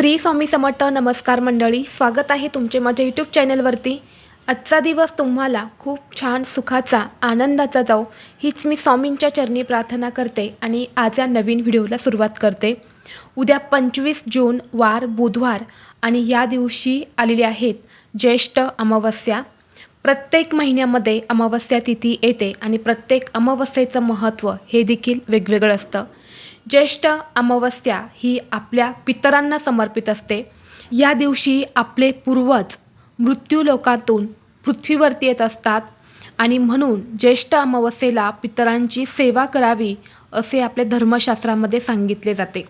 श्री स्वामी समर्थ नमस्कार मंडळी स्वागत आहे तुमचे माझ्या यूट्यूब चॅनलवरती. आजचा दिवस तुम्हाला खूप छान सुखाचा आनंदाचा जाऊ हीच मी स्वामींच्या चरणी प्रार्थना करते आणि आज या नवीन व्हिडिओला सुरुवात करते. उद्या पंचवीस जून वार बुधवार आणि या दिवशी आलेली आहेत ज्येष्ठ अमावस्या. प्रत्येक महिन्यामध्ये अमावस्या तिथी येते आणि प्रत्येक अमावस्येचं महत्त्व हे देखील वेगवेगळं असतं. ज्येष्ठ अमावस्या ही आपल्या पितरांना समर्पित असते. या दिवशी आपले पूर्वज मृत्यूलोकातून पृथ्वीवरती येत असतात आणि म्हणून ज्येष्ठ अमावस्येला पितरांची सेवा करावी असे आपल्या धर्मशास्त्रामध्ये सांगितले जाते.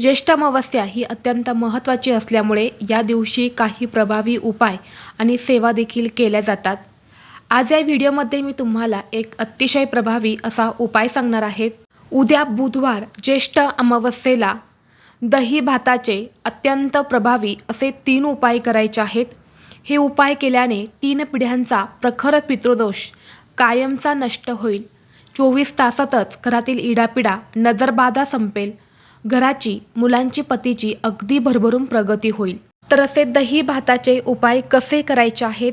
ज्येष्ठ अमावस्या ही अत्यंत महत्त्वाची असल्यामुळे या दिवशी काही प्रभावी उपाय आणि सेवा देखील केल्या जातात. आज या व्हिडिओमध्ये मी तुम्हाला एक अतिशय प्रभावी असा उपाय सांगणार आहे. उद्या बुधवार ज्येष्ठ अमावस्येला दही भाताचे अत्यंत प्रभावी असे तीन उपाय करायचे आहेत. हे उपाय केल्याने तीन पिढ्यांचा प्रखर पितृदोष कायमचा नष्ट होईल. चोवीस तासातच घरातील इडापिडा नजरबाधा संपेल. घराची मुलांची पतीची अगदी भरभरून प्रगती होईल. तर असे दही भाताचे उपाय कसे करायचे आहेत?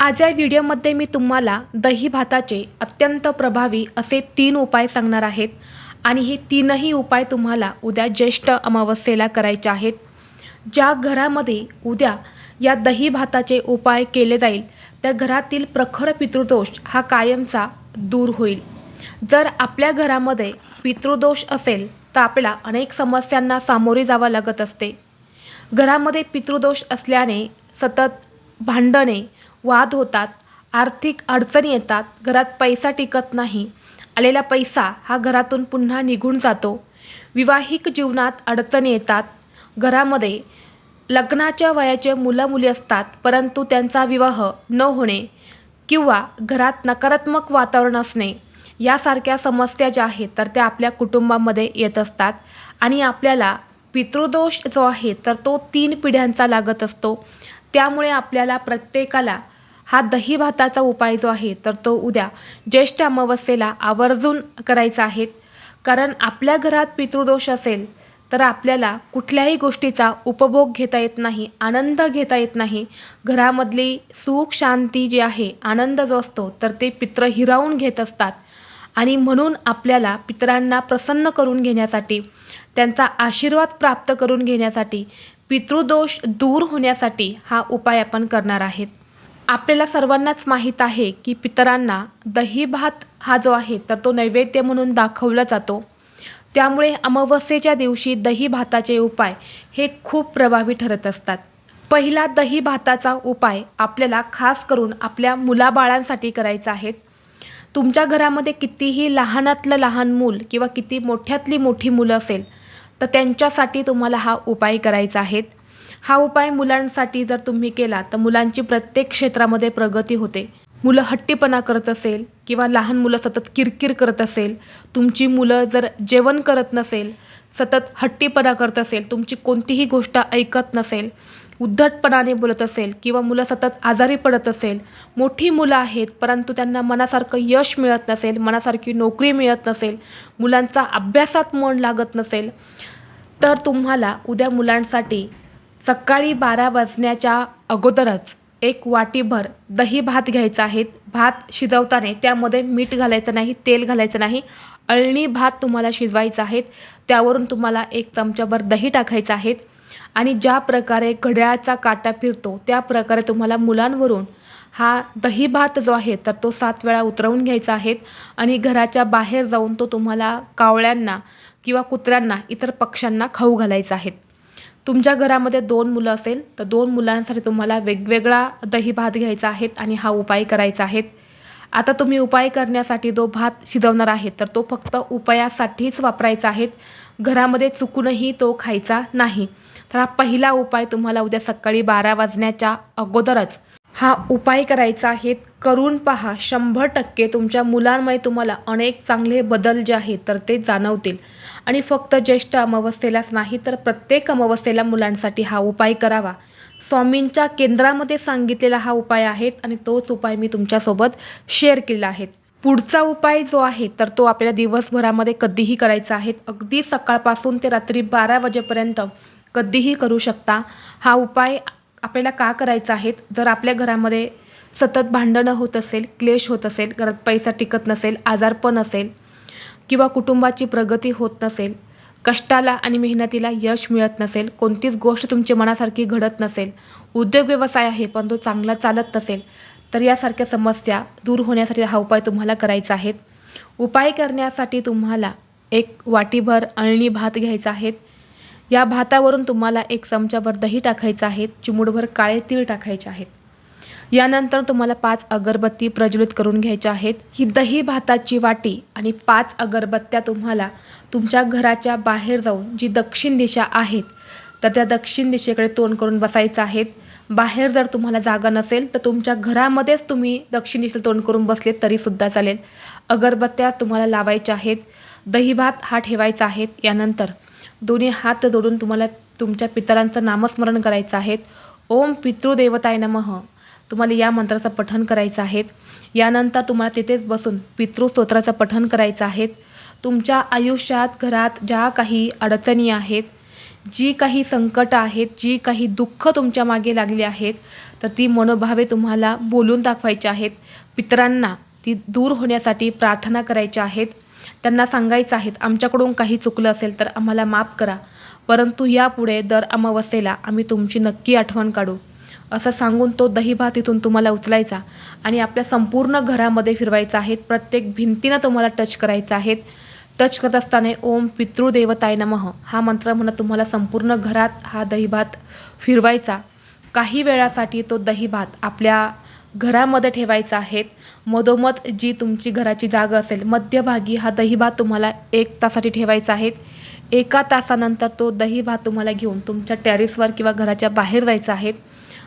आज या व्हिडिओमध्ये मी तुम्हाला दही भाताचे अत्यंत प्रभावी असे तीन उपाय सांगणार आहेत आणि हे तीनही उपाय तुम्हाला उद्या ज्येष्ठ अमावस्येला करायचे आहेत. ज्या घरामध्ये उद्या या दही भाताचे उपाय केले जाईल त्या घरातील प्रखर पितृदोष हा कायमचा दूर होईल. जर आपल्या घरामध्ये पितृदोष असेल तर आपल्याला अनेक समस्यांना सामोरे जावं लागत असते. घरामध्ये पितृदोष असल्याने सतत भांडणे वाद होतात आर्थिक अडचणी येतात घरात पैसा टिकत नाही आलेला पैसा हा घरातून पुन्हा निघून जातो. विवाहिक जीवनात अडचणी येतात. घरामध्ये लग्नाच्या वयाचे मुलं मुली असतात परंतु त्यांचा विवाह न होणे किंवा घरात नकारात्मक वातावरण असणे यासारख्या समस्या ज्या आहेत तर त्या आपल्या कुटुंबामध्ये येत असतात आणि आपल्याला पितृदोष जो आहे तर तो तीन पिढ्यांचा लागत असतो. त्यामुळे आपल्याला प्रत्येकाला हा दही भाताचा उपाय जो आहे तर तो उद्या ज्येष्ठ अमावस्येला आवर्जून करायचा आहे. कारण आपल्या घरात पितृदोष असेल तर आपल्याला कुठल्याही गोष्टीचा उपभोग घेता येत नाही आनंद घेता येत नाही. घरामधली सुख शांती जी आहे आनंद जो असतो तर ते पित्र हिरावून घेत असतात. आणि म्हणून आपल्याला पितरांना प्रसन्न करून घेण्यासाठी त्यांचा आशीर्वाद प्राप्त करून घेण्यासाठी पितृदोष दूर होण्यासाठी हा उपाय आपण करणार आहेत. आपल्याला सर्वांनाच माहीत आहे की पितरांना दही भात हा जो आहे तर तो नैवेद्य म्हणून दाखवला जातो. त्यामुळे अमावस्येच्या दिवशी दही भाताचे उपाय हे खूप प्रभावी ठरत असतात. पहिला दही भाताचा उपाय आपल्याला खास करून आपल्या मुलाबाळांसाठी करायचा आहे. तुमच्या घरामध्ये कितीही लहानातलं लहान मूल किंवा किती मोठ्यातली मोठी मुलं असेल तर त्यांच्यासाठी तुम्हाला हा उपाय करायचा आहे. हा उपाय मुलांसाठी जर तुम्ही केला तर मुलांची प्रत्येक क्षेत्रामध्ये प्रगती होते. मुलं हट्टीपणा करत असेल किंवा लहान मुलं सतत किरकिर करत असेल तुमची मुलं जर जेवण करत नसेल सतत हट्टीपणा करत असेल तुमची कोणतीही गोष्ट ऐकत नसेल उद्धटपणाने बोलत असेल किंवा मुलं सतत आजारी पडत असेल मोठी मुलं आहेत परंतु त्यांना मनासारखं यश मिळत नसेल मनासारखी नोकरी मिळत नसेल मुलांचा अभ्यासात मन लागत नसेल तर तुम्हाला उद्या मुलांसाठी सकाळी बारा वाजण्याच्या अगोदरच एक वाटीभर दही भात घ्यायचा आहे. भात शिजवताना त्यामध्ये मीठ घालायचं नाही तेल घालायचं नाही. अळणी भात तुम्हाला शिजवायचा आहे. त्यावरून तुम्हाला एक चमचाभर दही टाकायचं आहे. आणि ज्या प्रकारे घड्याळाचा काटा फिरतो त्या प्रकारे तुम्हाला मुलांवरून हा दही भात जो आहे तर तो सात वेळा उतरवून घ्यायचा आहे. आणि घराच्या बाहेर जाऊन तो तुम्हाला कावळ्यांना किंवा कुत्र्यांना इतर पक्ष्यांना खाऊ घालायचा आहे. तुमच्या घरामध्ये दोन मुलं असेल तर दोन मुलांसाठी तुम्हाला वेगवेगळा दही भात घ्यायचा आहे आणि हा उपाय करायचा आहे. आता तुम्ही उपाय करण्यासाठी जो भात शिजवणार आहे तर तो फक्त उपायासाठीच वापरायचा आहे. घरामध्ये चुकूनही तो खायचा नाही. तर हा पहिला उपाय तुम्हाला उद्या सकाळी बारा वाजण्याच्या अगोदरच हा उपाय करायचा आहे करून पहा. शंभर टक्के तुमच्या मुलांमुळे तुम्हाला अनेक चांगले बदल जे आहेत तर ते जाणवतील. आणि फक्त ज्येष्ठ अमावस्येलाच नाही तर प्रत्येक अमावस्येला मुलांसाठी हा उपाय करावा. स्वामींच्या केंद्रामध्ये सांगितलेला हा उपाय आहे आणि तोच उपाय मी तुमच्यासोबत शेअर केला आहे. पुढचा उपाय जो आहे तर तो आपल्याला दिवसभरामध्ये कधीही करायचा आहे. अगदी सकाळपासून ते रात्री बारा वाजेपर्यंत कधीही करू शकता. हा उपाय आपल्याला का करायचं आहेत? जर आपल्या घरामध्ये सतत भांडणं होत असेल क्लेश होत असेल घरात पैसा टिकत नसेल आजारपण असेल किंवा कुटुंबाची प्रगती होत नसेल कष्टाला आणि मेहनतीला यश मिळत नसेल कोणतीच गोष्ट तुमच्या मनासारखी घडत नसेल उद्योग व्यवसाय आहे पण तो चांगला चालत नसेल तर यासारख्या समस्या दूर होण्यासाठी हा उपाय तुम्हाला करायचा आहे उपाय करण्यासाठी तुम्हाला एक वाटीभर अळणी भात घ्यायचा आहे या भातावरून तुम्हाला एक चमचाभर दही टाकायचं आहे चिमूडभर काळे तीळ टाकायचे आहेत. यानंतर तुम्हाला पाच अगरबत्ती प्रज्वलित करून घ्यायच्या आहेत. ही दही भाताची वाटी आणि पाच अगरबत्त्या तुम्हाला तुमच्या घराच्या बाहेर जाऊन जी दक्षिण दिशा आहेत तर त्या दक्षिण दिशेकडे तोंड करून बसायचं आहेत. बाहेर जर तुम्हाला जागा नसेल तर तुमच्या घरामध्येच तुम्ही दक्षिण दिशेला तोंड करून बसले तरीसुद्धा चालेल. अगरबत्त्या तुम्हाला लावायच्या आहेत. दही भात हा ठेवायचा आहे. यानंतर दोन्ही हात जोडून तुम्हाला तुमच्या पितरांचं नामस्मरण करायचं आहे. ओम पितृदेवताय नमः. तुम्हाला या मंत्राचं पठण करायचं आहेत यानंतर तुम्हाला तिथेच बसून पितृस्तोत्राचं पठण करायचं आहे. तुमच्या आयुष्यात घरात ज्या काही अडचणी आहेत जी काही संकटं आहेत जी काही दुःख तुमच्या मागे लागली आहेत तर ती मनोभावे तुम्हाला बोलून दाखवायची आहेत. पितरांना ती दूर होण्यासाठी प्रार्थना करायच्या आहेत. त्यांना सांगायचं आहेत आमच्याकडून काही चुकलं असेल तर आम्हाला माफ करा. परंतु यापुढे दर अमावस्येला आम्ही तुमची नक्की आठवण काढू. असं सांगून तो दहीभात इथून तुम्हाला उचलायचा आणि आपल्या संपूर्ण घरामध्ये फिरवायचा आहे. प्रत्येक भिंतीनं तुम्हाला टच करायचा आहेत टच करत असताना ओम पितृदेवताय नमः. हा मंत्र म्हणत तुम्हाला संपूर्ण घरात हा दहीभात फिरवायचा. काही वेळासाठी तो दहीभात आपल्या घरामध्ये ठेवायचा आहेत. मधोमध जी तुमची घराची जागा असेल मध्यभागी हा दहीभात तुम्हाला एक तासाठी ठेवायचा आहे. एका तासानंतर तो दहीभात तुम्हाला घेऊन तुमच्या टेरिसवर किंवा घराच्या बाहेर जायचा आहे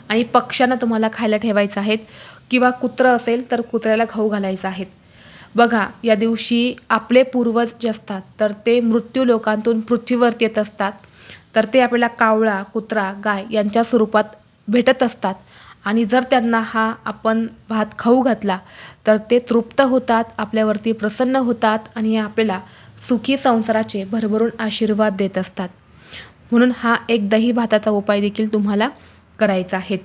आणि पक्ष्यांना तुम्हाला खायला ठेवायचं आहेत किंवा कुत्रं असेल तर कुत्र्याला खाऊ घालायचं आहेत बघा या दिवशी आपले पूर्वज जे असतात तर ते मृत्यू लोकांतून पृथ्वीवरती येत असतात. तर ते आपल्याला कावळा कुत्रा गाय यांच्या स्वरूपात भेटत असतात. आणि जर त्यांना हा आपण भात खाऊ घातला तर ते तृप्त होतात आपल्यावरती प्रसन्न होतात आणि आपल्याला सुखी संसाराचे भरभरून आशीर्वाद देत असतात. म्हणून हा एक दही भाताचा उपाय देखील तुम्हाला करायचा आहे.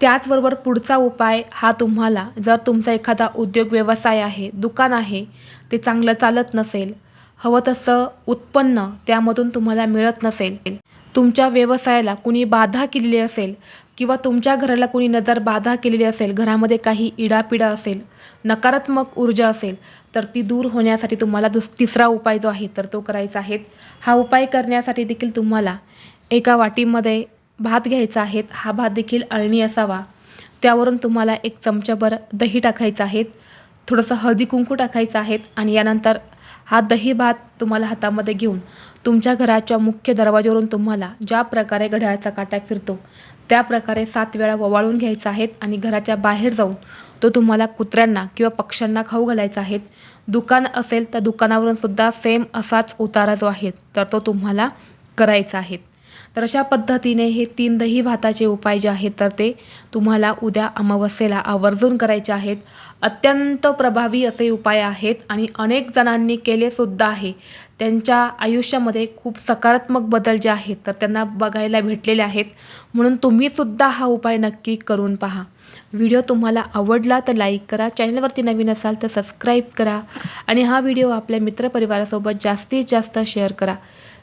त्याचबरोबर पुढचा उपाय हा तुम्हाला जर तुमचा एखादा उद्योग व्यवसाय आहे दुकान आहे ते चांगलं चालत नसेल हवं तसं उत्पन्न त्यामधून तुम्हाला मिळत नसेल तुमच्या व्यवसायाला कुणी बाधा केलेली असेल किंवा तुमच्या घराला कुणी नजर बाधा केलेली असेल घरामध्ये काही इडापिडा असेल नकारात्मक ऊर्जा असेल तर ती दूर होण्यासाठी तुम्हाला दुस तिसरा उपाय जो आहे तर तो करायचा आहे. हा उपाय करण्यासाठी देखील तुम्हाला एका वाटीमध्ये भात घ्यायचा आहे. हा भात देखील अळणी असावा. त्यावरून तुम्हाला एक चमचाभर दही टाकायचं आहे. थोडंसं हळदी कुंकू टाकायचं आहे आणि यानंतर हा दही भात तुम्हाला हातामध्ये घेऊन तुमच्या घराच्या मुख्य दरवाजावरून तुम्हाला ज्या प्रकारे घड्याळाचा काटा फिरतो त्या प्रकारे सात वेळा ववाळून घ्यायचा आहेत आणि घराच्या बाहेर जाऊन तो तुम्हाला कुत्र्यांना किंवा पक्ष्यांना खाऊ घालायचा आहे. दुकान असेल तर दुकानावरून सुद्धा सेम असाच उतारा जो आहे तर तो तुम्हाला करायचा आहे. तर अशा पद्धतीने हे तीन दही भाताचे उपाय जे आहेत तर ते तुम्हाला उद्या अमावस्येला आवर्जून करायचे आहेत. अत्यंत प्रभावी असे उपाय आहेत आणि अनेक जणांनी केलेसुद्धा आहे. त्यांच्या आयुष्यामध्ये खूप सकारात्मक बदल जे आहेत तर त्यांना बघायला भेटलेले आहेत. म्हणून तुम्हीसुद्धा हा उपाय नक्की करून पहा. व्हिडिओ तुम्हाला आवडला तर लाईक करा चॅनलवरती नवीन असाल तर सबस्क्राईब करा आणि हा व्हिडिओ आपल्या मित्रपरिवारासोबत जास्तीत जास्त शेअर करा.